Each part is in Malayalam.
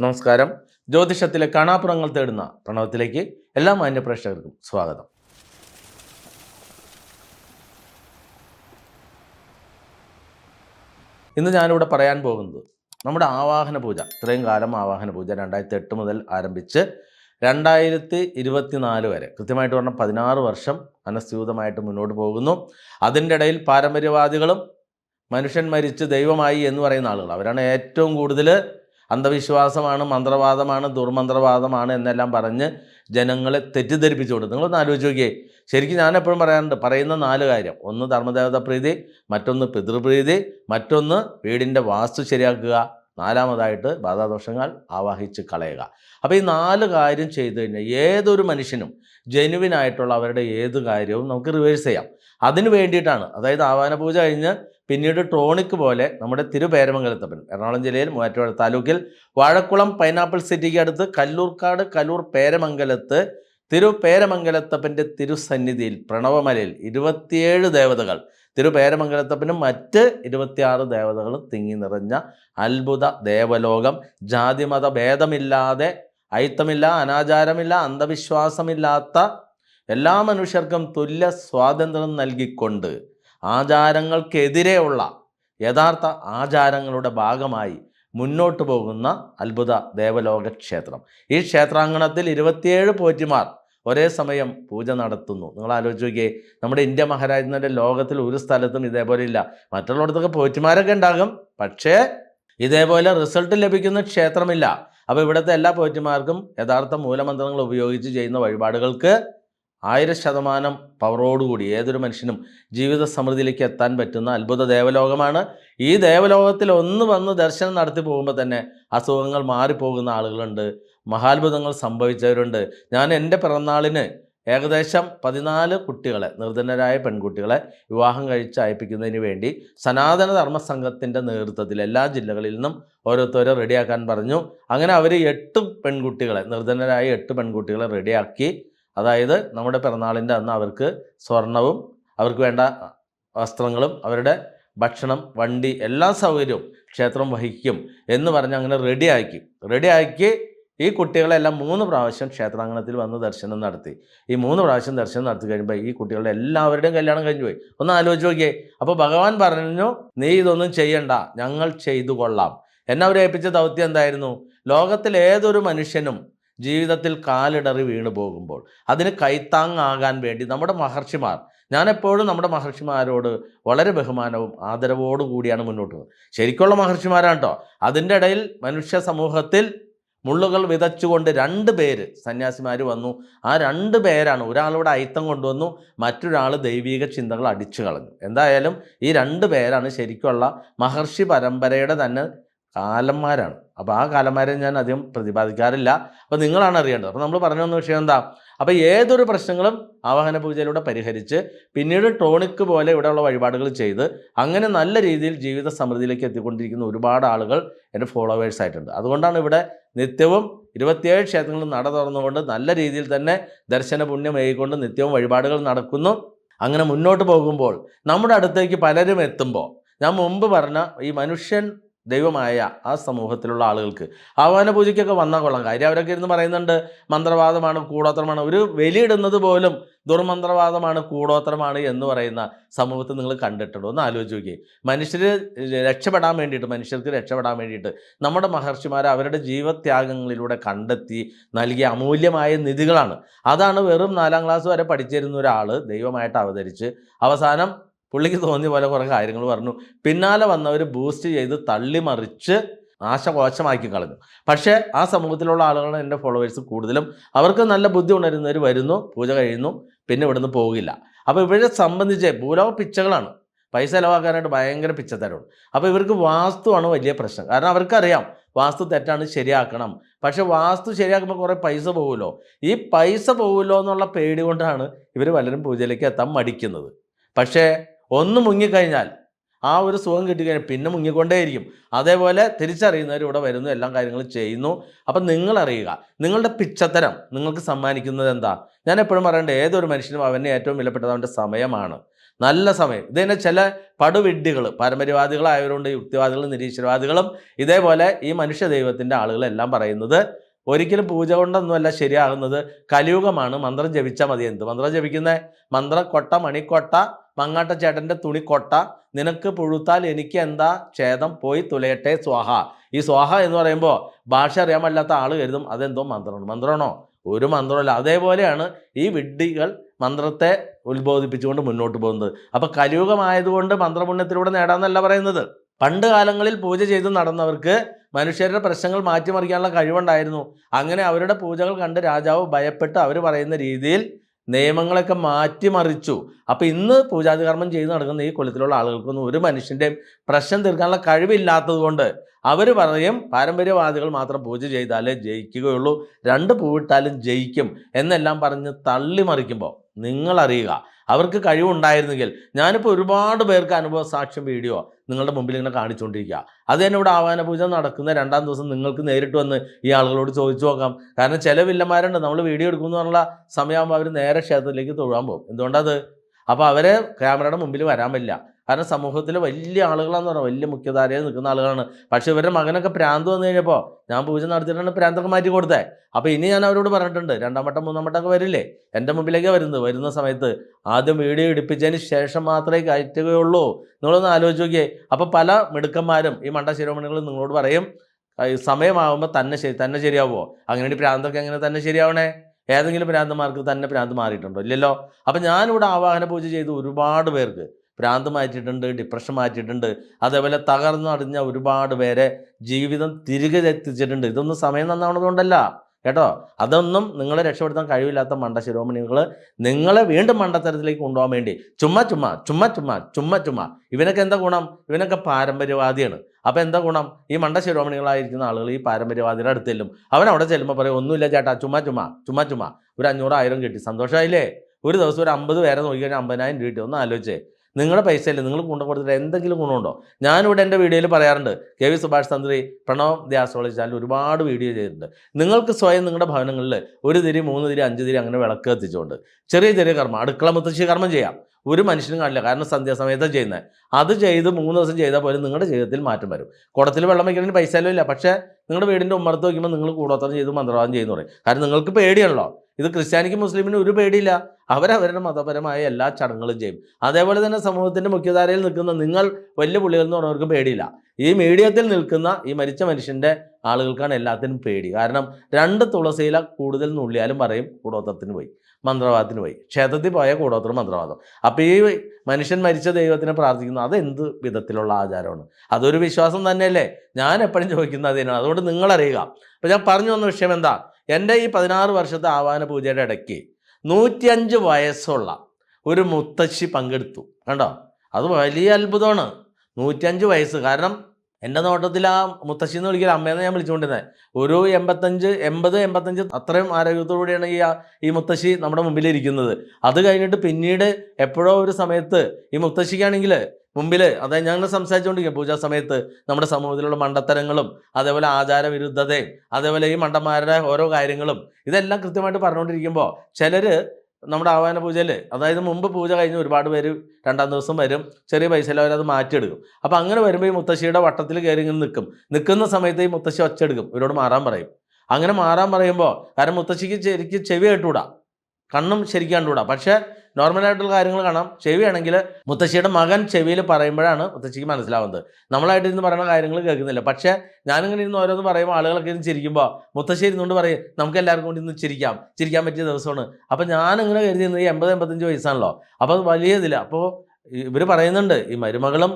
നമസ്കാരം. ജ്യോതിഷത്തിലെ കാണാപ്പുറങ്ങൾ തേടുന്ന പ്രണവത്തിലേക്ക് എല്ലാ മാന്യ പ്രേക്ഷകർക്കും സ്വാഗതം. ഇന്ന് ഞാനിവിടെ പറയാൻ പോകുന്നത് നമ്മുടെ ആവാഹന പൂജ. ഇത്രയും കാലം ആവാഹന പൂജ രണ്ടായിരത്തി എട്ട് മുതൽ ആരംഭിച്ച് രണ്ടായിരത്തി ഇരുപത്തിനാല് വരെ. കൃത്യമായിട്ട് പറഞ്ഞാൽ പതിനാറ് വർഷം അനസ്യൂതമായിട്ട് മുന്നോട്ട് പോകുന്നു. അതിന്റെ ഇടയിൽ പാരമ്പര്യവാദികളും മനുഷ്യൻ മരിച്ച് ദൈവമായി എന്ന് പറയുന്ന ആളുകൾ. അവരാണ് ഏറ്റവും കൂടുതൽ അന്ധവിശ്വാസമാണ് മന്ത്രവാദമാണ് ദുർമന്ത്രവാദമാണ് എന്നെല്ലാം പറഞ്ഞ് ജനങ്ങളെ തെറ്റിദ്ധരിപ്പിച്ചുകൊണ്ട് നിങ്ങളൊന്ന് ആലോചിച്ച് നോക്കിയേ. ശരിക്കും ഞാൻ എപ്പോഴും പറയാറുണ്ട് പറയുന്ന നാല് കാര്യം. ഒന്ന് ധർമ്മദേവത പ്രീതി മറ്റൊന്ന് പിതൃപ്രീതി മറ്റൊന്ന് വീടിന്റെ വാസ്തു ശരിയാക്കുക. നാലാമതായിട്ട് ബാധാദോഷങ്ങൾ ആവാഹിച്ച് കളയുക. അപ്പോൾ ഈ നാല് കാര്യം ചെയ്തു കഴിഞ്ഞാൽ ഏതൊരു മനുഷ്യനും ജെനുവിനായിട്ടുള്ള അവരുടെ ഏത് കാര്യവും നമുക്ക് റിവേഴ്സ് ചെയ്യാം. അതിന് വേണ്ടിയിട്ടാണ് അതായത് ആവാന പൂജ കഴിഞ്ഞ് പിന്നീട് ട്രോണിക് പോലെ നമ്മുടെ തിരുപേരമംഗലത്തപ്പൻ എറണാകുളം ജില്ലയിൽ മൂവാറ്റുപുഴ താലൂക്കിൽ വാഴക്കുളം പൈനാപ്പിൾ സിറ്റിക്ക് അടുത്ത് കല്ലൂർക്കാട് കല്ലൂർ പേരമംഗലത്ത് തിരുപേരമംഗലത്തപ്പന്റെ തിരുസന്നിധിയിൽ പ്രണവമലയിൽ ഇരുപത്തിയേഴ് ദേവതകൾ. തിരുപേരമംഗലത്തപ്പനും മറ്റ് ഇരുപത്തിയാറ് ദേവതകളും തിങ്ങി നിറഞ്ഞ അത്ഭുത ദേവലോകം. ജാതിമത ഭേദമില്ലാതെ അയിത്തമില്ല അനാചാരമില്ല അന്ധവിശ്വാസമില്ലാത്ത എല്ലാ മനുഷ്യർക്കും തുല്യ സ്വാതന്ത്ര്യം നൽകിക്കൊണ്ട് ആചാരങ്ങൾക്കെതിരെയുള്ള യഥാർത്ഥ ആചാരങ്ങളുടെ ഭാഗമായി മുന്നോട്ട് പോകുന്ന അത്ഭുത ദേവലോക ക്ഷേത്രം. ഈ ക്ഷേത്രാങ്കണത്തിൽ ഇരുപത്തിയേഴ് പോറ്റിമാർ ഒരേ സമയം പൂജ നടത്തുന്നു. നിങ്ങൾ ആലോചിച്ച് നോക്കിയേ നമ്മുടെ ഇന്ത്യ മഹാരാജ്യത്തിന്റെ ലോകത്തിൽ ഒരു സ്ഥലത്തും ഇതേപോലെ ഇല്ല. മറ്റുള്ളിടത്തൊക്കെ പോറ്റിമാരൊക്കെ ഉണ്ടാകും പക്ഷേ ഇതേപോലെ റിസൾട്ട് ലഭിക്കുന്ന ക്ഷേത്രമില്ല. അപ്പോൾ ഇവിടുത്തെ എല്ലാ പോറ്റിമാർക്കും യഥാർത്ഥ മൂലമന്ത്രങ്ങൾ ഉപയോഗിച്ച് ചെയ്യുന്ന വഴിപാടുകൾക്ക് ആയിരം ശതമാനം പവറോടുകൂടി ഏതൊരു മനുഷ്യനും ജീവിത സമൃദ്ധിയിലേക്ക് എത്താൻ പറ്റുന്ന അത്ഭുത ദേവലോകമാണ്. ഈ ദേവലോകത്തിൽ ഒന്ന് വന്ന് ദർശനം നടത്തി പോകുമ്പോൾ തന്നെ അസുഖങ്ങൾ മാറിപ്പോകുന്ന ആളുകളുണ്ട്. മഹാത്ഭുതങ്ങൾ സംഭവിച്ചവരുണ്ട്. ഞാൻ എന്റെ പിറന്നാളിന് ഏകദേശം പതിനാല് കുട്ടികളെ നിർധനരായ പെൺകുട്ടികളെ വിവാഹം കഴിച്ച് അയപ്പിക്കുന്നതിന് വേണ്ടി സനാതന ധർമ്മ സംഘത്തിന്റെ നേതൃത്വത്തിൽ എല്ലാ ജില്ലകളിൽ നിന്നും ഓരോരുത്തരെ റെഡിയാക്കാൻ പറഞ്ഞു. അങ്ങനെ അവർ എട്ട് പെൺകുട്ടികളെ നിർധനരായ എട്ട് പെൺകുട്ടികളെ റെഡിയാക്കി. അതായത് നമ്മുടെ പിറന്നാളിന്റെ അന്ന് അവർക്ക് സ്വർണവും അവർക്ക് വേണ്ട വസ്ത്രങ്ങളും അവരുടെ ഭക്ഷണം വണ്ടി എല്ലാ സൗകര്യവും ക്ഷേത്രം വഹിക്കും എന്ന് പറഞ്ഞ് അങ്ങനെ റെഡിയാക്കി. റെഡിയാക്കി ഈ കുട്ടികളെല്ലാം മൂന്ന് പ്രാവശ്യം ക്ഷേത്രാങ്കണത്തിൽ വന്ന് ദർശനം നടത്തി. ഈ മൂന്ന് പ്രാവശ്യം ദർശനം നടത്തി കഴിയുമ്പോൾ ഈ കുട്ടികളുടെ എല്ലാവരുടെയും കല്യാണം കഴിഞ്ഞു പോയി. ഒന്ന് ആലോചിച്ച് നോക്കിയേ. അപ്പോൾ ഭഗവാൻ പറഞ്ഞു നീ ഇതൊന്നും ചെയ്യണ്ട. ഞങ്ങൾ ചെയ്തു കൊള്ളാം. എന്നെ അവരേൽപ്പിച്ച ദൗത്യം എന്തായിരുന്നു? ലോകത്തിൽ ഏതൊരു മനുഷ്യനും ജീവിതത്തിൽ കാലിടറി വീണു പോകുമ്പോൾ അതിന് കൈത്താങ്ങാകാൻ വേണ്ടി നമ്മുടെ മഹർഷിമാർ ഞാനെപ്പോഴും നമ്മുടെ മഹർഷിമാരോട് വളരെ ബഹുമാനവും ആദരവോടു കൂടിയാണ് മുന്നോട്ട് പോകുന്നത്. ശരിക്കുള്ള മഹർഷിമാരാണ് കേട്ടോ അതിന്റെ ഇടയിൽ മനുഷ്യ സമൂഹത്തിൽ മുള്ളുകൾ വിതച്ചുകൊണ്ട് രണ്ട് പേര് സന്യാസിമാർ വന്നു. ആ രണ്ട് പേരാണ് ഒരാളുടെ അയിത്തം കൊണ്ടുവന്നു മറ്റൊരാൾ ദൈവിക ചിന്തകൾ അടിച്ചു കളഞ്ഞു. എന്തായാലും ഈ രണ്ട് പേരാണ് ശരിക്കുള്ള മഹർഷി പരമ്പരയുടെ തന്നെ കാലന്മാരാണ്. അപ്പോൾ ആ കാലന്മാരെ ഞാൻ അധികം പ്രതിപാദിക്കാറില്ല. അപ്പോൾ നിങ്ങളാണ് അറിയേണ്ടത്. അപ്പോൾ നമ്മൾ പറഞ്ഞു വന്ന വിഷയം എന്താ? അപ്പോൾ ഏതൊരു പ്രശ്നങ്ങളും ആവാഹന പൂജയിലൂടെ പരിഹരിച്ച് പിന്നീട് ടോണിക്ക് പോലെ ഇവിടെയുള്ള വഴിപാടുകൾ ചെയ്ത് അങ്ങനെ നല്ല രീതിയിൽ ജീവിത സമൃദ്ധിയിലേക്ക് എത്തിക്കൊണ്ടിരിക്കുന്ന ഒരുപാട് ആളുകൾ എന്റെ ഫോളോവേഴ്സ് ആയിട്ടുണ്ട്. അതുകൊണ്ടാണ് ഇവിടെ നിത്യവും ഇരുപത്തിയേഴ് ക്ഷേത്രങ്ങളിൽ നട തുറന്നുകൊണ്ട് നല്ല രീതിയിൽ തന്നെ ദർശന പുണ്യം ഏകിക്കൊണ്ട് നിത്യവും വഴിപാടുകൾ നടക്കുന്നു. അങ്ങനെ മുന്നോട്ട് പോകുമ്പോൾ നമ്മുടെ അടുത്തേക്ക് പലരും എത്തുമ്പോൾ ഞാൻ മുമ്പ് പറഞ്ഞ ഈ മനുഷ്യൻ ദൈവമായ ആ സമൂഹത്തിലുള്ള ആളുകൾക്ക്. ആഹ്വാന പൂജയ്ക്കൊക്കെ വന്ന കൊള്ളാം. കാര്യം അവരൊക്കെ ഇരുന്ന് പറയുന്നുണ്ട് മന്ത്രവാദമാണ് കൂടോത്രമാണ്. ഒരു വെലിയിടുന്നത് പോലും ദുർമന്ത്രവാദമാണ് കൂടോത്രമാണ് എന്ന് പറയുന്ന സമൂഹത്തിൽ നിങ്ങൾ കണ്ടിട്ടുണ്ടോ? ഒന്ന് ആലോചിച്ച് നോക്കിയേ. മനുഷ്യർ രക്ഷപ്പെടാൻ വേണ്ടിയിട്ട് മനുഷ്യർക്ക് രക്ഷപ്പെടാൻ വേണ്ടിയിട്ട് നമ്മുടെ മഹർഷിമാർ അവരുടെ ജീവത്യാഗങ്ങളിലൂടെ കണ്ടെത്തി നൽകിയ അമൂല്യമായ നിധികളാണ്. അതാണ് വെറും നാലാം ക്ലാസ് വരെ പഠിച്ചിരുന്ന ഒരാൾ ദൈവമായിട്ട് അവതരിച്ച് അവസാനം പുള്ളിക്ക് തോന്നിയ പോലെ കുറേ കാര്യങ്ങൾ പറഞ്ഞു. പിന്നാലെ വന്നവർ ബൂസ്റ്റ് ചെയ്ത് തള്ളിമറിച്ച് നാശകോശമാക്കി കളഞ്ഞു. പക്ഷേ ആ സമൂഹത്തിലുള്ള ആളുകളാണ് എന്റെ ഫോളോവേഴ്സ് കൂടുതലും. അവർക്ക് നല്ല ബുദ്ധി ഉണരുന്നവർ വരുന്നു പൂജ കഴിയുന്നു പിന്നെ ഇവിടുന്ന് പോകില്ല. അപ്പോൾ ഇവരെ സംബന്ധിച്ച് ഭൂലോക പിച്ചകളാണ്. പൈസ ചിലവാക്കാനായിട്ട് ഭയങ്കര പിച്ചത്തരമാണ്. അപ്പോൾ ഇവർക്ക് വാസ്തുവാണ് വലിയ പ്രശ്നം. കാരണം അവർക്കറിയാം വാസ്തു തെറ്റാണ് ശരിയാക്കണം. പക്ഷെ വാസ്തു ശരിയാക്കുമ്പോൾ കുറേ പൈസ പോകുമല്ലോ ഈ പൈസ പോകുമല്ലോ എന്നുള്ള പേടി കൊണ്ടാണ് ഇവർ പലരും പൂജയിലേക്ക് എത്താൻ മടിക്കുന്നത്. പക്ഷേ ഒന്ന് മുങ്ങിക്കഴിഞ്ഞാൽ ആ ഒരു സുഖം കിട്ടിക്കഴിഞ്ഞാൽ പിന്നെ മുങ്ങിക്കൊണ്ടേയിരിക്കും. അതേപോലെ തിരിച്ചറിയുന്നവർ ഇവിടെ വരുന്നു എല്ലാ കാര്യങ്ങളും ചെയ്യുന്നു. അപ്പം നിങ്ങളറിയുക നിങ്ങളുടെ പിച്ചത്തരം നിങ്ങൾക്ക് സമ്മാനിക്കുന്നത് എന്താ? ഞാൻ എപ്പോഴും പറയേണ്ടത് ഏതൊരു മനുഷ്യനും അവന്റെ ഏറ്റവും വിലപ്പെട്ടത് അവന്റെ സമയമാണ്. നല്ല സമയം. ഇത് തന്നെ ചില പടുവിഡ്ഢികൾ പാരമ്പര്യവാദികളായവരുണ്ട് യുക്തിവാദികളും നിരീശ്വരവാദികളും. ഇതേപോലെ ഈ മനുഷ്യ ദൈവത്തിന്റെ ആളുകളെല്ലാം പറയുന്നത് ഒരിക്കലും പൂജ കൊണ്ടൊന്നുമല്ല ശരിയാകുന്നത്. കലിയുഗമാണ്. മന്ത്രം ജപിച്ചാൽ മതി എന്ത്? മന്ത്രം ജപിക്കുന്ന? മന്ത്രക്കൊട്ട മണിക്കൊട്ട മങ്ങാട്ട ചേട്ടന്റെ തുണിക്കൊട്ട നിനക്ക് പുഴുത്താൽ എനിക്ക് എന്താ? ഛേദം. പോയി തുലയട്ടെ സ്വാഹ. ഈ സ്വാഹ എന്ന് പറയുമ്പോൾ ഭാഷ അറിയാൻ ആൾ കരുതും അതെന്തോ മന്ത്രമാണ്. മന്ത്രമാണോ? ഒരു മന്ത്രമല്ല. അതേപോലെയാണ് ഈ വിഡ്ഢികൾ മന്ത്രത്തെ ഉത്ബോധിപ്പിച്ചുകൊണ്ട് മുന്നോട്ട് പോകുന്നത്. അപ്പോൾ കലിയുഗമായതുകൊണ്ട് മന്ത്രപുണ്യത്തിലൂടെ നേടാമെന്നല്ല പറയുന്നത്. പണ്ട് കാലങ്ങളിൽ പൂജ ചെയ്ത് നടന്നവർക്ക് മനുഷ്യരുടെ പ്രശ്നങ്ങൾ മാറ്റിമറിക്കാനുള്ള കഴിവുണ്ടായിരുന്നു. അങ്ങനെ അവരുടെ പൂജകൾ കണ്ട് രാജാവ് ഭയപ്പെട്ട് അവർ പറയുന്ന രീതിയിൽ നിയമങ്ങളൊക്കെ മാറ്റിമറിച്ചു. അപ്പം ഇന്ന് പൂജാതികർമ്മം ചെയ്തു ചെയ്ത് നടക്കുന്ന ഈ കുലത്തിലുള്ള ആളുകൾക്കൊന്നും ഒരു മനുഷ്യന്റെയും പ്രശ്നം തീർക്കാനുള്ള കഴിവില്ലാത്തതുകൊണ്ട് അവർ പറയും പാരമ്പര്യവാദികൾ മാത്രം പൂജ ചെയ്താലേ ജയിക്കുകയുള്ളൂ. രണ്ട് പൂവിട്ടാലും ജയിക്കും. എന്നെല്ലാം പറഞ്ഞ് തള്ളിമറിക്കുമ്പോൾ നിങ്ങളറിയുക അവർക്ക് കഴിവുണ്ടായിരുന്നെങ്കിൽ ഞാനിപ്പോൾ ഒരുപാട് പേർക്ക് അനുഭവ സാക്ഷ്യം വീഡിയോ നിങ്ങളുടെ മുമ്പിൽ ഇങ്ങനെ കാണിച്ചുകൊണ്ടിരിക്കുക അത് തന്നെ ഇവിടെ ആവാന പൂജ നടക്കുന്ന രണ്ടാം ദിവസം നിങ്ങൾക്ക് നേരിട്ട് വന്ന് ഈ ആളുകളോട് ചോദിച്ചു നോക്കാം. കാരണം ചില വില്ലന്മാരുണ്ട് നമ്മൾ വീഡിയോ എടുക്കുന്നു എന്നുള്ള സമയമാകുമ്പോൾ അവർ നേരെ ക്ഷേത്രത്തിലേക്ക് തൊഴാൻ പോകും. എന്തുകൊണ്ടത്? അപ്പോൾ അവരെ ക്യാമറയുടെ മുമ്പിൽ വരാൻ പറ്റില്ല. കാരണം സമൂഹത്തിൽ വലിയ ആളുകളാന്ന് പറഞ്ഞാൽ വലിയ മുഖ്യധാരയിൽ നിൽക്കുന്ന ആളുകളാണ്. പക്ഷേ ഇവരുടെ മകനൊക്കെ പ്രാന്ത് വന്നു കഴിഞ്ഞപ്പോൾ ഞാൻ പൂജ നടത്തിയിട്ടാണ് പ്രാന്തൊക്കെ മാറ്റി കൊടുത്തേ. അപ്പോൾ ഇനി ഞാൻ അവരോട് പറഞ്ഞിട്ടുണ്ട് രണ്ടാം വട്ടം മൂന്നാം വട്ടമൊക്കെ വരില്ലേ? എന്റെ മുമ്പിലേക്ക് വരുന്നത് വരുന്ന സമയത്ത് ആദ്യം വീഡിയോ ഇടിപ്പിച്ചതിന് ശേഷം മാത്രമേ കയറ്റുകയുള്ളൂ. നിങ്ങളൊന്ന് ആലോചിച്ച് നോക്കിയേ. അപ്പോൾ പല മിടുക്കന്മാരും ഈ മണ്ട ശിരോമണികൾ നിങ്ങളോട് പറയും "ആ, സമയമാകുമ്പോൾ തന്നെ ശരി തന്നെ ശരിയാവുമോ അങ്ങനെ പ്രാന്തൊക്കെ എങ്ങനെ തന്നെ ശരിയാവണേ? ഏതെങ്കിലും പ്രാന്തമാർക്ക് തന്നെ പ്രാന്ത് മാറിയിട്ടുണ്ടോ? ഇല്ലല്ലോ? അപ്പം ഞാനിവിടെ ആവാഹന പൂജ ചെയ്ത് ഒരുപാട് പേർക്ക് ഭ്രാന്ത് മാറ്റിയിട്ടുണ്ട് ഡിപ്രഷൻ മാറ്റിയിട്ടുണ്ട് അതേപോലെ തകർന്നു അടിഞ്ഞ ഒരുപാട് പേരെ ജീവിതം തിരികെ എത്തിച്ചിട്ടുണ്ട്. ഇതൊന്നും സമയം നന്നാവണതുകൊണ്ടല്ല കേട്ടോ? അതൊന്നും നിങ്ങളെ രക്ഷപ്പെടുത്താൻ കഴിവില്ലാത്ത മണ്ട ശിരോമണികൾ നിങ്ങളെ വീണ്ടും മണ്ടത്തരത്തിലേക്ക് കൊണ്ടുപോകാൻ വേണ്ടി ചുമ്മാ ചുമ്മാ ചുമ്മാ ചുമ്മാ ചുമ്മാ ചുമ്മാ. ഇവനൊക്കെ എന്താ ഗുണം? ഇവനൊക്കെ പാരമ്പര്യവാദിയാണ്. അപ്പോൾ എന്താ ഗുണം? ഈ മണ്ട ശിരോമണികളായിരിക്കുന്ന ആളുകൾ ഈ പാരമ്പര്യവാദിയുടെ അടുത്ത് ചെല്ലും അവൻ അവിടെ ചെല്ലുമ്പോൾ പറയും ഒന്നുമില്ല ചേട്ടാ ചുമ്മാ ചുമ്മാ ചുമ്മാ ചുമ്മാ. ഒരു അഞ്ഞൂറ് ആയിരം കിട്ടി. സന്തോഷമായില്ലേ ഒരു ദിവസം ഒരു അമ്പത് പേരെ നോക്കിക്കഴിഞ്ഞാൽ അമ്പതിനായിരം കിട്ടി. ഒന്ന് ആലോചിച്ചേ. നിങ്ങളുടെ പൈസ നിങ്ങൾ കൊണ്ടു കൊടുത്തിട്ട് എന്തെങ്കിലും ഗുണമുണ്ടോ? ഞാനിവിടെ എന്റെ വീഡിയോയിൽ പറയാറുണ്ട് കെ വി സുഭാഷ് തന്ത്രി പ്രണവ് ദ്യാസോളജി ചാനൽ ഒരുപാട് വീഡിയോ ചെയ്തിട്ടുണ്ട്. നിങ്ങൾക്ക് സ്വയം നിങ്ങളുടെ ഭവനങ്ങളിൽ ഒരു തിരി മൂന്ന് തിരി അഞ്ച് തിരി അങ്ങനെ വിളക്ക് കത്തിച്ചുകൊണ്ട് ചെറിയ ചെറിയ കർമ്മം അടുക്കള മുത്തശ്ശി കർമ്മം ചെയ്യാം. ഒരു മനുഷ്യനും കാണില്ല കാരണം സന്ധ്യാസമയത്താണ് ചെയ്യുന്നത്. അത് ചെയ്ത് മൂന്ന് ദിവസം ചെയ്താൽ പോലും നിങ്ങളുടെ ജീവിതത്തിൽ മാറ്റം വരും. കുടത്തിൽ വെള്ളം വയ്ക്കണമെങ്കിൽ പൈസ ഇല്ല പക്ഷേ നിങ്ങളുടെ വീടിന്റെ ഉമ്മർത്ത് വയ്ക്കുമ്പോൾ നിങ്ങൾ കൂടോത്രം ചെയ്ത് മന്ത്രവാദം ചെയ്യുന്നു പറയും. കാരണം നിങ്ങൾക്ക് പേടിയാണല്ലോ. ഇത് ക്രിസ്ത്യാനിക്കും മുസ്ലിമിന് ഒരു പേടിയില്ല. അവരവരുടെ മതപരമായ എല്ലാ ചടങ്ങുകളും ചെയ്യും. അതേപോലെ തന്നെ സമൂഹത്തിന്റെ മുഖ്യധാരയിൽ നിൽക്കുന്ന നിങ്ങൾ വലിയ പുള്ളികൾ എന്ന് പറഞ്ഞവർക്ക് പേടിയില്ല. ഈ മീഡിയത്തിൽ നിൽക്കുന്ന ഈ മരിച്ച മനുഷ്യന്റെ ആളുകൾക്കാണ് എല്ലാത്തിനും പേടി. കാരണം രണ്ട് തുളസിയില കൂടുതൽ നുള്ളിയാലും പറയും കൂടോത്രത്തിന് പോയി മന്ത്രവാദത്തിന് പോയി. ക്ഷേത്രത്തിൽ പോയ കൂടോത്രം മന്ത്രവാദം. അപ്പോൾ ഈ മനുഷ്യൻ മരിച്ച ദൈവത്തിനെ പ്രാർത്ഥിക്കുന്നു. അത് എന്ത് വിധത്തിലുള്ള ആചാരമാണ്? അതൊരു വിശ്വാസം തന്നെയല്ലേ? ഞാൻ എപ്പോഴും ചോദിക്കുന്നത് അതിനാണ്. അതുകൊണ്ട് നിങ്ങളറിയുക. അപ്പോൾ ഞാൻ പറഞ്ഞു വന്ന വിഷയം എന്താ? എന്റെ ഈ പതിനാറ് വർഷത്തെ ആവാന പൂജയുടെ ഇടയ്ക്ക് നൂറ്റിയഞ്ച് വയസ്സുള്ള ഒരു മുത്തശ്ശി പങ്കെടുത്തു. കണ്ടോ? അത് വലിയ അത്ഭുതമാണ്. നൂറ്റിയഞ്ച് വയസ്സ്. കാരണം എന്റെ നോട്ടത്തിൽ ആ മുത്തശ്ശി എന്ന് വിളിക്കുന്ന അമ്മയെന്ന് ഞാൻ വിളിച്ചുകൊണ്ടിരുന്നത് ഒരു എൺപത്തഞ്ച് എൺപത് എൺപത്തഞ്ച് അത്രയും ആരോഗ്യത്തോടുകൂടിയാണ് ഈ ഈ മുത്തശ്ശി നമ്മുടെ മുമ്പിൽ ഇരിക്കുന്നത് അത് കഴിഞ്ഞിട്ട് പിന്നീട് എപ്പോഴോ ഒരു സമയത്ത് ഈ മുത്തശ്ശിക്കാണെങ്കിൽ മുമ്പിൽ അതായത് ഞങ്ങൾ സംസാരിച്ചുകൊണ്ടിരിക്കും പൂജാ സമയത്ത് നമ്മുടെ സമൂഹത്തിലുള്ള മണ്ടത്തരങ്ങളും അതേപോലെ ആചാരവിരുദ്ധതയും അതേപോലെ ഈ മണ്ടന്മാരുടെ ഓരോ കാര്യങ്ങളും ഇതെല്ലാം കൃത്യമായിട്ട് പറഞ്ഞുകൊണ്ടിരിക്കുമ്പോൾ ചിലർ നമ്മുടെ ആവാന പൂജ പൂജയിൽ അതായത് മുമ്പ് പൂജ കഴിഞ്ഞ് ഒരുപാട് പേര് രണ്ടാം ദിവസം വരും ചെറിയ പൈസയിൽ അവരത് മാറ്റിയെടുക്കും. അപ്പോൾ അങ്ങനെ വരുമ്പോൾ ഈ മുത്തശ്ശിയുടെ വട്ടത്തിൽ കയറി ഇങ്ങനെ നിൽക്കും നിൽക്കുന്ന സമയത്ത് ഈ മുത്തശ്ശി ഒച്ചെടുക്കും ഇവരോട് മാറാൻ പറയും. അങ്ങനെ മാറാൻ പറയുമ്പോൾ കാരണം മുത്തശ്ശിക്ക് ശരിക്കും ചെവി കേട്ടുകൂടാ കണ്ണും ശരിക്കാണ്ടുകൂടാ പക്ഷേ നോർമലായിട്ടുള്ള കാര്യങ്ങൾ കാണാം. ചെവിയാണെങ്കിൽ മുത്തശ്ശിയുടെ മകൻ ചെവിയിൽ പറയുമ്പോഴാണ് മുത്തശ്ശിക്ക് മനസ്സിലാവുന്നത്. നമ്മളായിട്ട് ഇരുന്ന് പറയുന്ന കാര്യങ്ങൾ കേൾക്കുന്നില്ല. പക്ഷേ ഞാനിങ്ങനെ ഇരുന്ന് ഓരോന്ന് പറയുമ്പോൾ ആളുകളൊക്കെ ഇരുന്ന് ചിരിക്കുമ്പോൾ മുത്തശ്ശി ഇരുന്നുകൊണ്ട് പറയും നമുക്ക് എല്ലാവർക്കും കൂടി ഇന്ന് ചിരിക്കാം. ചിരിക്കാൻ പറ്റിയ ദിവസമാണ്. അപ്പോൾ ഞാനിങ്ങനെ കരുതിയിരുന്നത് ഈ എൺപത് എൺപത്തഞ്ച് വയസ്സാണല്ലോ. അപ്പോൾ അത് വലിയ ഇതില്ല. അപ്പോൾ ഇവർ പറയുന്നുണ്ട് ഈ മരുമകളും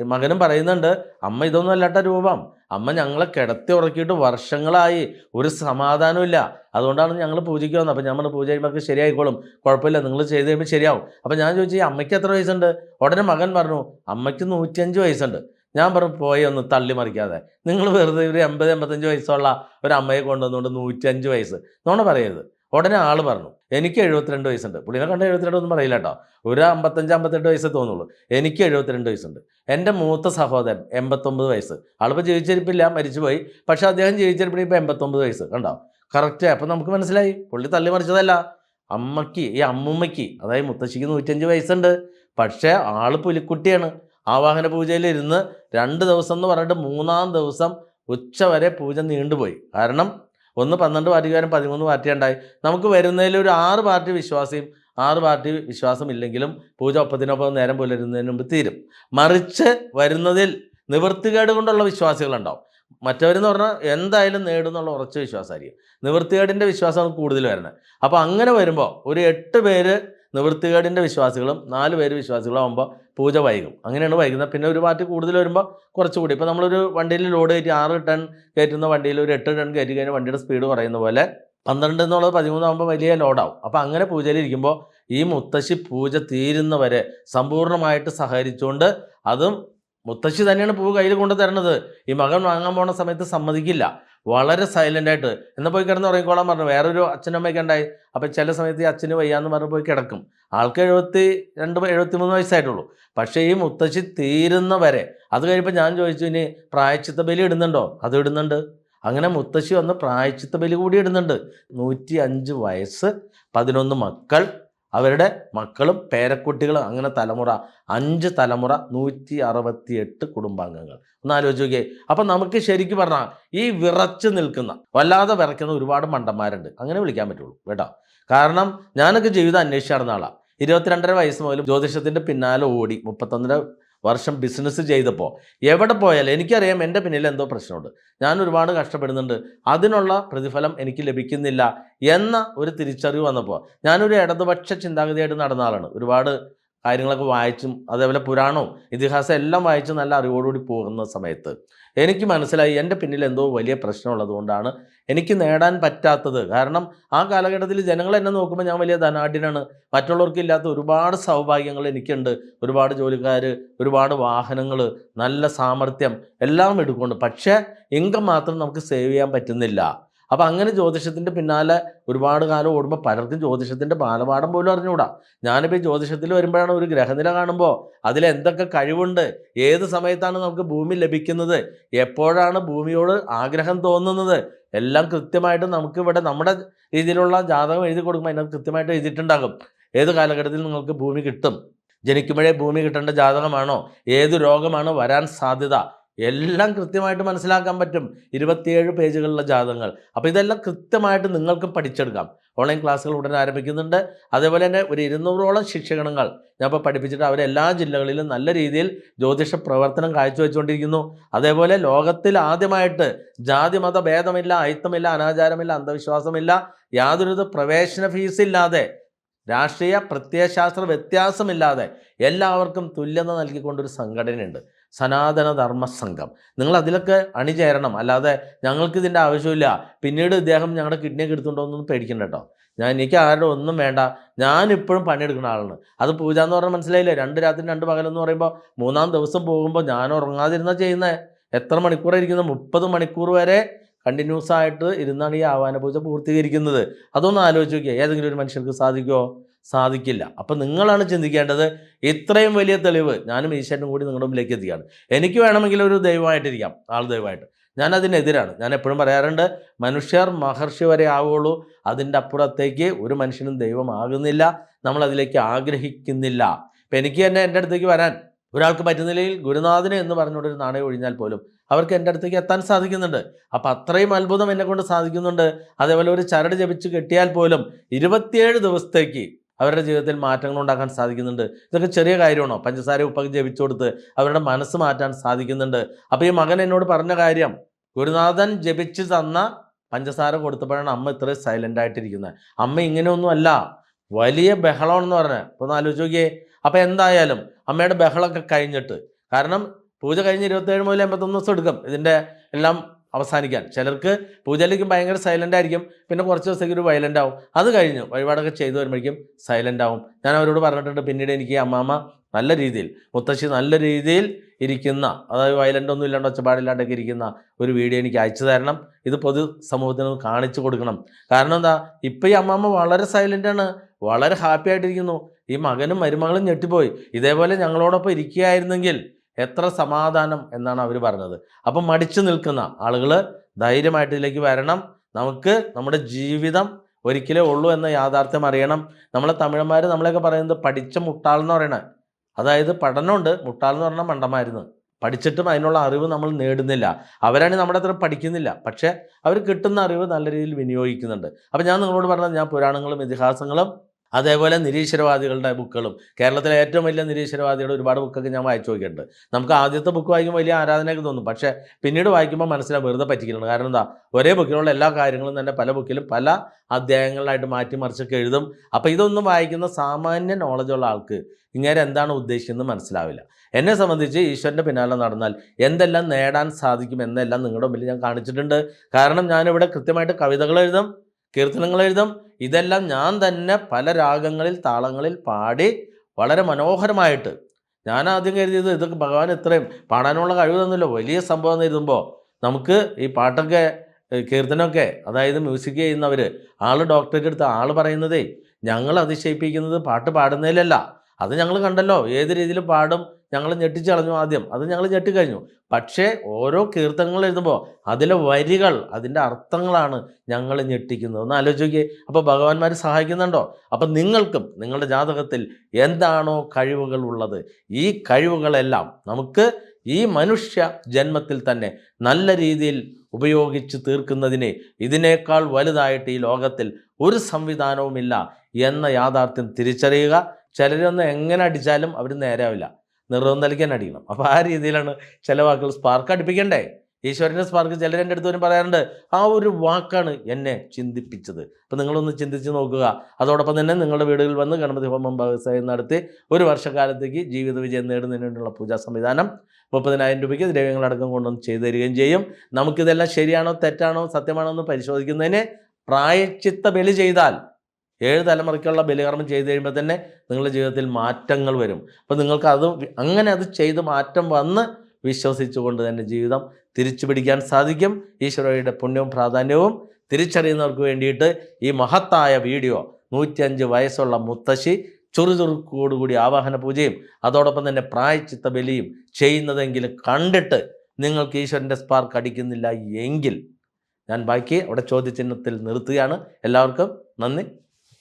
മകനും പറയുന്നുണ്ട് അമ്മ ഇതൊന്നും അല്ലാട്ട രൂപം. അമ്മ ഞങ്ങളെ കിടത്തി ഉറക്കിയിട്ട് വർഷങ്ങളായി ഒരു സമാധാനമില്ല അതുകൊണ്ടാണ് ഞങ്ങൾ പൂജയ്ക്ക് വന്നത്. അപ്പോൾ ഞമ്മൾ പൂജ കഴിയുമ്പോൾ ശരിയായിക്കോളും. കുഴപ്പമില്ല നിങ്ങൾ ചെയ്ത് കഴിയുമ്പോൾ ശരിയാവും. അപ്പോൾ ഞാൻ ചോദിച്ചു അമ്മയ്ക്ക് എത്ര വയസ്സുണ്ട്? ഉടനെ മകൻ പറഞ്ഞു അമ്മയ്ക്ക് നൂറ്റിയഞ്ച് വയസ്സുണ്ട്. ഞാൻ പറഞ്ഞു പോയി ഒന്ന് തള്ളി മറിക്കാതെ. നിങ്ങൾ വെറുതെ ഒരു എൺപത് എൺപത്തഞ്ച് വയസ്സുള്ള ഒരു അമ്മയെ കൊണ്ടുവന്നുകൊണ്ട് നൂറ്റിയഞ്ച് വയസ്സ്. നോണ പറയരുത്. ഉടനെ ആൾ പറഞ്ഞു എനിക്ക് എഴുപത്തിരണ്ട് വയസ്സുണ്ട്. പുള്ളിനെ കണ്ട എഴുപത്തിരണ്ട് ഒന്നും പറയില്ല കേട്ടോ. ഒരു അമ്പത്തഞ്ച് അമ്പത്തെട്ട് വയസ്സേ തോന്നുള്ളൂ. എനിക്ക് എഴുപത്തിരണ്ട് വയസ്സുണ്ട്. എന്റെ മൂത്ത സഹോദരൻ എൺപത്തൊമ്പത് വയസ്സ്. ആളിപ്പോൾ ജീവിച്ചിരിപ്പില്ല മരിച്ചുപോയി. പക്ഷേ അദ്ദേഹം ജീവിച്ചിരിപ്പിന് ഇപ്പോൾ എൺപത്തൊമ്പത് വയസ്സ് കണ്ടോ? കറക്റ്റ് അപ്പം നമുക്ക് മനസ്സിലായി. പുള്ളി തള്ളി മറിച്ചതല്ല. അമ്മയ്ക്ക് ഈ അമ്മുമ്മയ്ക്ക് അതായത് മുത്തശ്ശിക്ക് നൂറ്റഞ്ച് വയസ്സുണ്ട്. പക്ഷേ ആൾ പുലിക്കുട്ടിയാണ്. ആവാഹന പൂജയിൽ ഇരുന്ന് രണ്ട് ദിവസം എന്ന് പറഞ്ഞിട്ട് മൂന്നാം ദിവസം ഉച്ച വരെ പൂജ നീണ്ടുപോയി. കാരണം ഒന്ന് പന്ത്രണ്ട് പാർട്ടിക്കാരും പതിമൂന്ന് പാർട്ടി ഉണ്ടായി. നമുക്ക് വരുന്നതിൽ ഒരു ആറ് പാർട്ടി വിശ്വാസിയും ആറ് പാർട്ടി വിശ്വാസം ഇല്ലെങ്കിലും പൂജ ഒപ്പത്തിനൊപ്പം നേരം പുലരുന്നതിന് മുമ്പ് തീരും. മറിച്ച് വരുന്നതിൽ നിവൃത്തികേട് കൊണ്ടുള്ള വിശ്വാസികളുണ്ടാവും. മറ്റവരെന്ന് പറഞ്ഞാൽ എന്തായാലും നേടുന്നുള്ള ഉറച്ച വിശ്വാസമായിരിക്കും. നിവൃത്തികേടിന്റെ വിശ്വാസമാണ് കൂടുതൽ വരുന്നത്. അപ്പോൾ അങ്ങനെ വരുമ്പോൾ ഒരു എട്ട് പേര് നിവൃത്തികേടിന്റെ വിശ്വാസികളും നാല് പേര് വിശ്വാസികളും ആകുമ്പോൾ പൂജ വൈകും. അങ്ങനെയാണ് വൈകുന്നത്. പിന്നെ ഒരു പാർട്ടി കൂടുതൽ വരുമ്പോൾ കുറച്ചുകൂടി. ഇപ്പോൾ നമ്മളൊരു വണ്ടിയിൽ ലോഡ് കയറ്റി ആറ് ടൺ കയറ്റുന്ന വണ്ടിയിൽ ഒരു എട്ട് ടൺ കയറ്റി കഴിഞ്ഞാൽ വണ്ടിയുടെ സ്പീഡ് കുറയുന്ന പോലെ പന്ത്രണ്ട് എന്നുള്ളത് പതിമൂന്നാകുമ്പോൾ വലിയ ലോഡാവും അപ്പോൾ അങ്ങനെ പൂജയിൽ ഇരിക്കുമ്പോൾ ഈ മുത്തശ്ശി പൂജ തീരുന്നവരെ സമ്പൂർണമായിട്ട് സഹകരിച്ചുകൊണ്ട് അതും മുത്തശ്ശി തന്നെയാണ് പൂ കയ്യിൽ കൊണ്ടുതരണത് ഈ മകൻ വാങ്ങാൻ പോണ സമയത്ത് സമ്മതിക്കില്ല. വളരെ സൈലന്റ് ആയിട്ട്. എന്നാൽ പോയി കിടന്ന് ഉറങ്ങിക്കോളാൻ പറഞ്ഞു. വേറൊരു അച്ഛനമ്മയൊക്കെ ഉണ്ടായി. അപ്പം ചില സമയത്ത് ഈ അച്ഛന് വയ്യാന്ന് പറഞ്ഞ് പോയി കിടക്കും. ആൾക്ക് എഴുപത്തി രണ്ട് എഴുപത്തി മൂന്ന് വയസ്സായിട്ടുള്ളൂ. പക്ഷേ ഈ മുത്തശ്ശി തീരുന്നവരെ അത് കഴിയുമ്പോൾ ഞാൻ ചോദിച്ചു ഇനി പ്രായച്ചിത്ത ബലി ഇടുന്നുണ്ടോ? അത് ഇടുന്നുണ്ട്. അങ്ങനെ മുത്തശ്ശി വന്ന് പ്രായച്ചിത്ത ബലി കൂടി ഇടുന്നുണ്ട്. നൂറ്റി അഞ്ച് വയസ്സ് പതിനൊന്ന് മക്കൾ അവരുടെ മക്കളും പേരക്കുട്ടികളും അങ്ങനെ തലമുറ അഞ്ച് തലമുറ നൂറ്റി അറുപത്തി എട്ട് കുടുംബാംഗങ്ങൾ. ഒന്ന് ആലോചിക്കുകയെ അപ്പം നമുക്ക് ശരിക്കും പറഞ്ഞാൽ ഈ വിറച്ച് നിൽക്കുന്ന വല്ലാതെ വിറയ്ക്കുന്ന ഒരുപാട് മണ്ടന്മാരുണ്ട്. അങ്ങനെ വിളിക്കാൻ പറ്റുള്ളൂ കേട്ടോ. കാരണം ഞാനൊക്കെ ജീവിതം അന്വേഷിച്ച് നടന്ന ആളാണ് ഇരുപത്തിരണ്ടര വയസ്സ് മുതൽ ജ്യോതിഷത്തിന്റെ പിന്നാലെ ഓടി മുപ്പത്തൊന്നര വർഷം ബിസിനസ് ചെയ്തപ്പോൾ എവിടെ പോയാലും എനിക്കറിയാം എന്റെ പിന്നിൽ എന്തോ പ്രശ്നമുണ്ട്. ഞാൻ ഒരുപാട് കഷ്ടപ്പെടുന്നുണ്ട്. അതിനുള്ള പ്രതിഫലം എനിക്ക് ലഭിക്കുന്നില്ല എന്ന ഒരു തിരിച്ചറിവ് വന്നപ്പോൾ ഞാനൊരു ഇടതുപക്ഷ ചിന്താഗതിയായിട്ട് നടന്ന ആളാണ്. ഒരുപാട് കാര്യങ്ങളൊക്കെ വായിച്ചും അതേപോലെ പുരാണവും ഇതിഹാസം എല്ലാം വായിച്ച് നല്ല അറിവോടുകൂടി പോകുന്ന സമയത്ത് എനിക്ക് മനസ്സിലായി എന്റെ പിന്നിൽ എന്തോ വലിയ പ്രശ്നമുള്ളത് കൊണ്ടാണ് എനിക്ക് നേടാൻ പറ്റാത്തത്. കാരണം ആ കാലഘട്ടത്തിൽ ജനങ്ങൾ എന്നെ നോക്കുമ്പോൾ ഞാൻ വലിയ ധനാഢ്യനാണ്. മറ്റുള്ളവർക്ക് ഇല്ലാത്ത ഒരുപാട് സൗഭാഗ്യങ്ങൾ എനിക്കുണ്ട്. ഒരുപാട് ജോലിക്കാർ ഒരുപാട് വാഹനങ്ങൾ നല്ല സാമർഥ്യം എല്ലാം എടുക്കുന്നുണ്ട്. പക്ഷേ ഇൻകം മാത്രം നമുക്ക് സേവ് ചെയ്യാൻ പറ്റുന്നില്ല. അപ്പം അങ്ങനെ ജ്യോതിഷത്തിന്റെ പിന്നാലെ ഒരുപാട് കാലം ഓടുമ്പോൾ പലർക്കും ജ്യോതിഷത്തിന്റെ ബാലപാഠം പോലും അറിഞ്ഞുകൂടാ ഞാനിപ്പോൾ ജ്യോതിഷത്തിൽ വരുമ്പോഴാണ് ഒരു ഗ്രഹനില കാണുമ്പോൾ അതിൽ എന്തൊക്കെ കഴിവുണ്ട് ഏത് സമയത്താണ് നമുക്ക് ഭൂമി ലഭിക്കുന്നത് എപ്പോഴാണ് ഭൂമിയോട് ആഗ്രഹം തോന്നുന്നത് എല്ലാം കൃത്യമായിട്ട് നമുക്ക് ഇവിടെ നമ്മുടെ രീതിയിലുള്ള ജാതകം എഴുതി കൊടുക്കുമ്പോൾ അതിനകത്ത് കൃത്യമായിട്ട് എഴുതിയിട്ടുണ്ടാകും. ഏത് കാലഘട്ടത്തിൽ നിങ്ങൾക്ക് ഭൂമി കിട്ടും? ജനിക്കുമ്പോഴേ ഭൂമി കിട്ടേണ്ട ജാതകമാണോ? ഏത് രോഗമാണോ വരാൻ സാധ്യത? എല്ലാം കൃത്യമായിട്ട് മനസ്സിലാക്കാൻ പറ്റും. ഇരുപത്തിയേഴ് പേജുകളിലെ ജാതകങ്ങൾ. അപ്പോൾ ഇതെല്ലാം കൃത്യമായിട്ട് നിങ്ങൾക്ക് പഠിച്ചെടുക്കാം. ഓൺലൈൻ ക്ലാസ്സുകൾ ഉടനെ ആരംഭിക്കുന്നുണ്ട്. അതേപോലെ തന്നെ ഒരു ഇരുന്നൂറോളം ശിക്ഷകണങ്ങൾ ഞാൻ ഇപ്പോൾ പഠിപ്പിച്ചിട്ട് അവരെ എല്ലാ ജില്ലകളിലും നല്ല രീതിയിൽ ജ്യോതിഷ പ്രവർത്തനം കാഴ്ചവെച്ചുകൊണ്ടിരിക്കുന്നു. അതേപോലെ ലോകത്തിൽ ആദ്യമായിട്ട് ജാതി മത ഭേദമില്ല അയിത്തമില്ല അനാചാരമില്ല അന്ധവിശ്വാസമില്ല യാതൊരുവിധ പ്രവേശന ഫീസില്ലാതെ രാഷ്ട്രീയ പ്രത്യയശാസ്ത്ര വ്യത്യാസമില്ലാതെ എല്ലാവർക്കും തുല്യത നൽകിക്കൊണ്ടൊരു സംഘടനയുണ്ട്. സനാതന ധർമ്മ സംഘം നിങ്ങൾ അതിലൊക്കെ അണിചേരണം. അല്ലാതെ ഞങ്ങൾക്ക് ഇതിന്റെ ആവശ്യമില്ല. പിന്നീട് ഇദ്ദേഹം ഞങ്ങളുടെ കിഡ്നിയൊക്കെ എടുത്തുകൊണ്ടോന്നൊന്നും പേടിക്കണ്ട കേട്ടോ. ഞാൻ എനിക്ക് ആരുടെ ഒന്നും വേണ്ട. ഞാനിപ്പോഴും പണിയെടുക്കുന്ന ആളാണ്. അത് പൂജ എന്ന് പറഞ്ഞാൽ മനസ്സിലായില്ലേ? രണ്ട് രാത്രി രണ്ട് പകലെന്ന് പറയുമ്പോൾ മൂന്നാം ദിവസം പോകുമ്പോൾ ഞാൻ ഉറങ്ങാതിരുന്ന ചെയ്യുന്നത് എത്ര മണിക്കൂറായിരിക്കുന്നത് മുപ്പത് മണിക്കൂർ വരെ കണ്ടിന്യൂസ് ആയിട്ട് ഇരുന്നാണ് ഈ ആവാന പൂജ പൂർത്തീകരിക്കുന്നത്. അതൊന്ന് ആലോചിച്ച് നോക്കിയാൽ ഏതെങ്കിലും ഒരു മനുഷ്യർക്ക് സാധിക്കുമോ സാധിക്കില്ല. അപ്പം നിങ്ങളാണ് ചിന്തിക്കേണ്ടത് ഇത്രയും വലിയ തെളിവ് ഞാനും ഈശ്വരനും കൂടി നിങ്ങളുടെ മുമ്പിലേക്ക് എത്തിക്കുകയാണ്. എനിക്ക് വേണമെങ്കിൽ ഒരു ദൈവമായിട്ടിരിക്കാം ആൾ ദൈവമായിട്ട്. ഞാൻ അതിനെതിരാണ്. ഞാൻ എപ്പോഴും പറയാറുണ്ട് മനുഷ്യർ മഹർഷി വരെ ആവുകയുള്ളൂ. അതിന്റെ അപ്പുറത്തേക്ക് ഒരു മനുഷ്യനും ദൈവമാകുന്നില്ല. നമ്മൾ അതിലേക്ക് ആഗ്രഹിക്കുന്നില്ല. ഇപ്പം എനിക്ക് തന്നെ എന്റെ അടുത്തേക്ക് വരാൻ ഒരാൾക്ക് പറ്റുന്നില്ലെങ്കിൽ ഗുരുനാഥന് എന്ന് പറഞ്ഞുകൊണ്ട് ഒരു നാണയം ഒഴിഞ്ഞാൽ പോലും അവർക്ക് എന്റെ അടുത്തേക്ക് എത്താൻ സാധിക്കുന്നുണ്ട്. അപ്പം അത്രയും അത്ഭുതം എന്നെ കൊണ്ട് സാധിക്കുന്നുണ്ട്. അതേപോലെ ഒരു ചരട് ജപിച്ച് കെട്ടിയാൽ പോലും ഇരുപത്തിയേഴ് ദിവസത്തേക്ക് അവരുടെ ജീവിതത്തിൽ മാറ്റങ്ങൾ ഉണ്ടാക്കാൻ സാധിക്കുന്നുണ്ട്. ഇതൊക്കെ ചെറിയ കാര്യമാണോ? പഞ്ചസാര ഉപ്പൊക്കെ ജപിച്ചു കൊടുത്ത് അവരുടെ മനസ്സ് മാറ്റാൻ സാധിക്കുന്നുണ്ട്. അപ്പോൾ ഈ മകൻ എന്നോട് പറഞ്ഞ കാര്യം ഗുരുനാഥൻ ജപിച്ച് തന്ന പഞ്ചസാര കൊടുത്തപ്പോഴാണ് അമ്മ ഇത്ര സൈലന്റ് ആയിട്ടിരിക്കുന്നത് അമ്മ ഇങ്ങനെയൊന്നും അല്ല വലിയ ബഹളമാണെന്ന് പറഞ്ഞത് അപ്പോൾ ഒന്ന് ആലോചിച്ച് നോക്കിയേ. അപ്പോൾ എന്തായാലും അമ്മയുടെ ബഹളമൊക്കെ കഴിഞ്ഞിട്ട് കാരണം പൂജ കഴിഞ്ഞ് ഇരുപത്തേഴ് മുതൽ എൺപത്തൊന്ന് ദിവസം എടുക്കും. ഇതിന്റെ എല്ലാം അവസാനിക്കാൻ. ചിലർക്ക് പൂജയിലേക്കും ഭയങ്കര സൈലന്റ് ആയിരിക്കും. പിന്നെ കുറച്ച് ദിവസത്തേക്ക് ഒരു വയലന്റ് ആവും. അത് കഴിഞ്ഞ് വഴിപാടൊക്കെ ചെയ്തു വരുമ്പോഴേക്കും സൈലന്റ് ആവും. ഞാൻ അവരോട് പറഞ്ഞിട്ടുണ്ട് പിന്നീട് എനിക്ക് അമ്മാമ്മ നല്ല രീതിയിൽ മുത്തശ്ശി നല്ല രീതിയിൽ ഇരിക്കുന്ന അതായത് വയലന്റ് ഒന്നും ഇല്ലാണ്ട് ഒച്ചപ്പാടില്ലാണ്ടൊക്കെ ഇരിക്കുന്ന ഒരു വീഡിയോ എനിക്ക് അയച്ചു തരണം. ഇത് പൊതു സമൂഹത്തിന് കാണിച്ചു കൊടുക്കണം. കാരണം എന്താ? ഇപ്പം ഈ അമ്മാമ്മ വളരെ സൈലന്റ് ആണ്. വളരെ ഹാപ്പി ആയിട്ടിരിക്കുന്നു. ഈ മകനും മരുമകളും ഞെട്ടിപ്പോയി. ഇതേപോലെ ഞങ്ങളോടൊപ്പം ഇരിക്കുകയായിരുന്നെങ്കിൽ എത്ര സമാധാനം എന്നാണ് അവർ പറഞ്ഞത്. അപ്പം മടിച്ചു നിൽക്കുന്ന ആളുകൾ ധൈര്യമായിട്ട് ഇതിലേക്ക് വരണം. നമുക്ക് നമ്മുടെ ജീവിതം ഒരിക്കലേ ഉള്ളൂ എന്ന യാഥാർത്ഥ്യം അറിയണം. നമ്മളെ തമിഴന്മാർ നമ്മളെയൊക്കെ പറയുന്നത് പഠിച്ച മുട്ടാൾ എന്ന് പറയണേ. അതായത് പഠനമുണ്ട്. മുട്ടാൾ എന്ന് പറഞ്ഞാൽ മണ്ടമായിരുന്നു പഠിച്ചിട്ടും അതിനുള്ള അറിവ് നമ്മൾ നേടുന്നില്ല. അവരാണ് നമ്മുടെ അത്ര പഠിക്കുന്നില്ല. പക്ഷേ അവർ കിട്ടുന്ന അറിവ് നല്ല രീതിയിൽ വിനിയോഗിക്കുന്നുണ്ട്. അപ്പം ഞാൻ നിങ്ങളോട് പറഞ്ഞത് ഞാൻ പുരാണങ്ങളും ഇതിഹാസങ്ങളും അതേപോലെ നിരീശ്വരവാദികളുടെ ബുക്കുകളും. കേരളത്തിലെ ഏറ്റവും വലിയ നിരീശ്വരവാദികളുടെ ഒരുപാട് ബുക്കൊക്കെ ഞാൻ വായിച്ചു നോക്കിയിട്ടുണ്ട്. നമുക്ക് ആദ്യത്തെ ബുക്ക് വായിക്കുമ്പോൾ വലിയ ആരാധനയൊക്കെ തോന്നും. പക്ഷേ പിന്നീട് വായിക്കുമ്പോൾ മനസ്സിനെ വെറുതെ പറ്റിക്കലാണ്. കാരണം എന്താ? ഒരേ ബുക്കിലുള്ള എല്ലാ കാര്യങ്ങളും തന്നെ പല ബുക്കിലും പല അധ്യായങ്ങളിലായിട്ട് മാറ്റി മറിച്ചൊക്കെ എഴുതും. അപ്പോൾ ഇതൊന്നും വായിക്കുന്ന സാമാന്യ നോളജുള്ള ആൾക്ക് ഇങ്ങനെ എന്താണ് ഉദ്ദേശിക്കുന്നത് മനസ്സിലാവില്ല. എന്നെ സംബന്ധിച്ച് ഈശ്വരന്റെ പിന്നാലെ നടന്നാൽ എന്തെല്ലാം നേടാൻ സാധിക്കും എന്നെല്ലാം നിങ്ങളുടെ മുമ്പിൽ ഞാൻ കാണിച്ചിട്ടുണ്ട്. കാരണം ഞാനിവിടെ കൃത്യമായിട്ട് കവിതകൾ എഴുതും കീർത്തനങ്ങൾ എഴുതും ഇതെല്ലാം ഞാൻ തന്നെ പല രാഗങ്ങളിൽ താളങ്ങളിൽ പാടി വളരെ മനോഹരമായിട്ട്. ഞാൻ ആദ്യം കരുതിയത് ഇതൊക്കെ ഭഗവാൻ ഇത്രയും പാടാനുള്ള കഴിവ് തന്നല്ലോ. വലിയ സംഭവം എന്ന് എഴുതുമ്പോൾ നമുക്ക് ഈ പാട്ടൊക്കെ കീർത്തനമൊക്കെ അതായത് മ്യൂസിക് ചെയ്യുന്നവർ ആൾ ഡോക്ടറേറ്റ് എടുത്ത് ആൾ പറയുന്നതേ ഞങ്ങൾ അതിശയിപ്പിക്കുന്നത് പാട്ട് പാടുന്നതിലല്ല. അത് ഞങ്ങൾ കണ്ടല്ലോ. ഏത് രീതിയിൽ പാടും ഞങ്ങൾ ഞെട്ടിച്ച് കളഞ്ഞു ആദ്യം. അത് ഞങ്ങൾ ഞെട്ടിക്കഴിഞ്ഞു പക്ഷേ ഓരോ കീർത്തനങ്ങൾ എഴുതുമ്പോൾ അതിലെ വരികൾ അതിന്റെ അർത്ഥങ്ങളാണ് ഞങ്ങൾ ഞെട്ടിക്കുന്നത്. ഒന്ന് ആലോചിക്കുക അപ്പോൾ ഭഗവാന്മാർ സഹായിക്കുന്നുണ്ടോ? അപ്പം നിങ്ങൾക്കും നിങ്ങളുടെ ജാതകത്തിൽ എന്താണോ കഴിവുകൾ ഉള്ളത്? ഈ കഴിവുകളെല്ലാം നമുക്ക് ഈ മനുഷ്യ ജന്മത്തിൽ തന്നെ നല്ല രീതിയിൽ ഉപയോഗിച്ച് തീർക്കുന്നതിന് ഇതിനേക്കാൾ വലുതായിട്ട് ഈ ലോകത്തിൽ ഒരു സംവിധാനവുമില്ല എന്ന യാഥാർത്ഥ്യം തിരിച്ചറിയുക ചിലരൊന്ന് എങ്ങനെ അടിച്ചാലും അവർ നേരാവില്ല. നിറവും നൽകാൻ അടിക്കണം. അപ്പോൾ ആ രീതിയിലാണ് ചില വാക്കുകൾ സ്പാർക്ക് അടുപ്പിക്കണ്ടേ? ഈശ്വരന്റെ സ്പാർക്ക് ചിലർ എന്റെ അടുത്ത് വരും പറയാറുണ്ട് ആ ഒരു വാക്കാണ് എന്നെ ചിന്തിപ്പിച്ചത്. അപ്പോൾ നിങ്ങളൊന്ന് ചിന്തിച്ച് നോക്കുക. അതോടൊപ്പം തന്നെ നിങ്ങളുടെ വീടുകളിൽ വന്ന് ഗണപതി ഹോമം വ്യവസായം നടത്തി ഒരു വർഷക്കാലത്തേക്ക് ജീവിത വിജയം നേടുന്നതിനുള്ള പൂജാ സംവിധാനം മുപ്പതിനായിരം രൂപയ്ക്ക് ദ്രവ്യങ്ങളടക്കം കൊണ്ടുവന്ന് ചെയ്തു തരികയും ചെയ്യും. നമുക്കിതെല്ലാം ശരിയാണോ തെറ്റാണോ സത്യമാണോ എന്ന് പരിശോധിക്കുന്നതിന് പ്രായച്ചിത്ത ബലി ചെയ്താൽ ഏഴ് തലമുറയ്ക്കുള്ള ബലികർമ്മം ചെയ്ത് കഴിയുമ്പോൾ തന്നെ നിങ്ങളുടെ ജീവിതത്തിൽ മാറ്റങ്ങൾ വരും. അപ്പോൾ നിങ്ങൾക്ക് അത് അങ്ങനെ അത് ചെയ്ത് മാറ്റം വന്ന് വിശ്വസിച്ചുകൊണ്ട് തന്നെ ജീവിതം തിരിച്ചു പിടിക്കാൻ സാധിക്കും. ഈശ്വരയുടെ പുണ്യവും പ്രാധാന്യവും തിരിച്ചറിയുന്നവർക്ക് വേണ്ടിയിട്ട് ഈ മഹത്തായ വീഡിയോ നൂറ്റിയഞ്ച് വയസ്സുള്ള മുത്തശ്ശി ചുറുചുറുക്കോടുകൂടി ആവാഹന പൂജയും അതോടൊപ്പം തന്നെ പ്രായച്ചിത്ത ബലിയും ചെയ്യുന്നതെങ്കിൽ കണ്ടിട്ട് നിങ്ങൾക്ക് ഈശ്വരന്റെ സ്പാർക്ക് അടിക്കുന്നില്ല എങ്കിൽ ഞാൻ ബാക്കി അവിടെ ചോദ്യചിഹ്നത്തിൽ നിർത്തുകയാണ്. എല്ലാവർക്കും നന്ദി.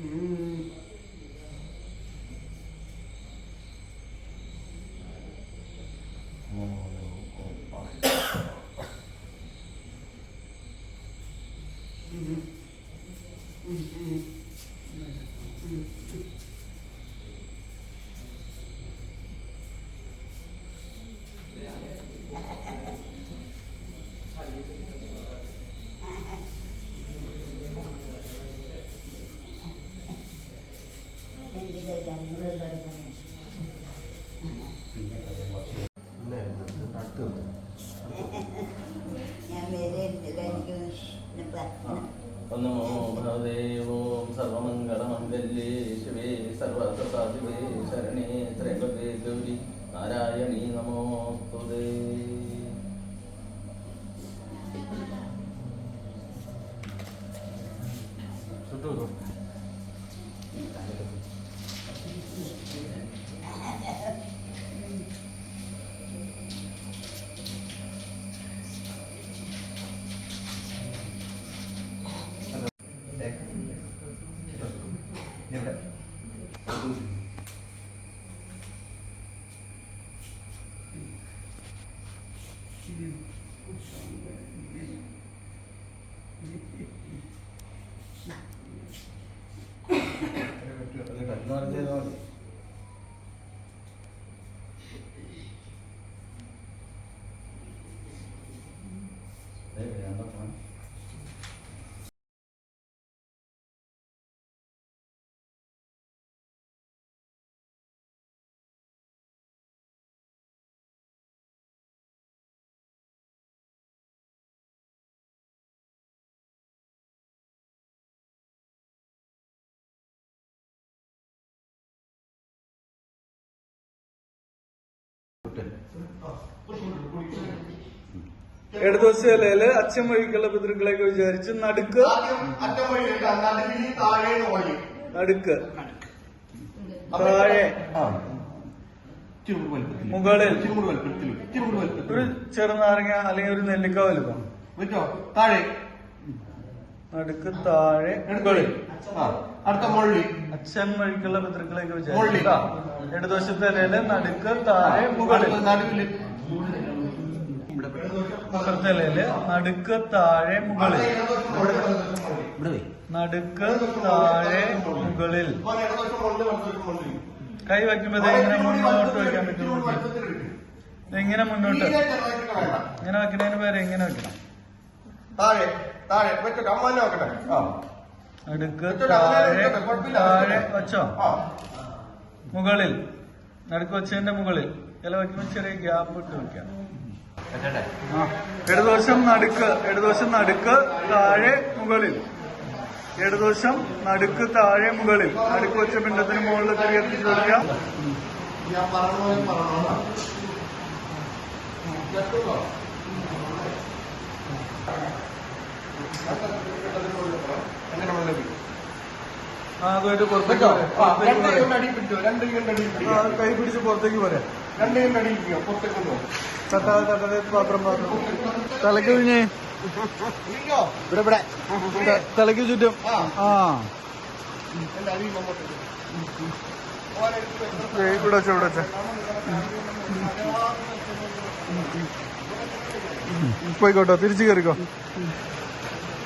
Mm. ഇടതുവശയിൽ അച്ഛൻ വഴിക്കുള്ള പിതൃക്കളെയൊക്കെ വിചാരിച്ച് നടുക്ക്. നടുക്ക്. താഴെ. മുകളിൽ. ഒരു ചെറുനാരങ്ങ അല്ലെങ്കിൽ ഒരു നെല്ലിക്ക വലുപ്പം. താഴെ. നടുക്ക് താഴെ അടുത്ത മുള്ളി അച്ഛൻ വഴിക്കുള്ള പിതൃക്കളേക്ക്. വിചാരിച്ച്. ഇടതുവശത്തെ ഇലയിൽ നടുക്ക് താഴെ മുകളിൽ. നടുവിൽ. അപ്പുറത്തെ ഇലയിൽ നടുക്ക് താഴെ മുകളിൽ. നടുക്ക് താഴെ മുകളിൽ. കൈ വയ്ക്കുമ്പോ എങ്ങനെ മുന്നോട്ട് വയ്ക്കാൻ പറ്റും എങ്ങനെ മുന്നോട്ട്. ഇങ്ങനെ വെക്കണതിന് പേര് എങ്ങനെ വെക്കണം താഴെ. താഴെ വെച്ചോട്ടെ അമ്മ തന്നെ നോക്കട്ടെ. ആ. നടുക്ക് താഴെ താഴെ വച്ചോ. ആ. മുകളിൽ നടുക്ക് വച്ചതിന്റെ മുകളിൽ. ഇല വയ്ക്കുമ്പോ ചെറിയ ഗ്യാപ്പ് ഇട്ട് വെക്കാം. ഇടതുവശം നടുക്ക് ഇടതുവശം നടുക്ക് താഴെ മുകളിൽ. ഇടതുവശം നടുക്ക് താഴെ മുകളിൽ. നടുക്ക് വെച്ച പിണ്ടത്തിന് മുകളിൽ ചെറിയ എത്തിച്ചു കൊടുക്കാം ഞാൻ കൈ പിടിച്ച് പുറത്തേക്ക് പോരാ തട്ടാതെ തട്ടാതെ പാത്രം പാത്രം തലക്ക് കുഞ്ഞേ ഇവിടെ ഇവിടെ ത- ചുറ്റും ആ ഇവിടെ വെച്ചോ ഇവിടെ വെച്ചോ പോയിക്കോട്ടോ തിരിച്ചു കയറിക്കോ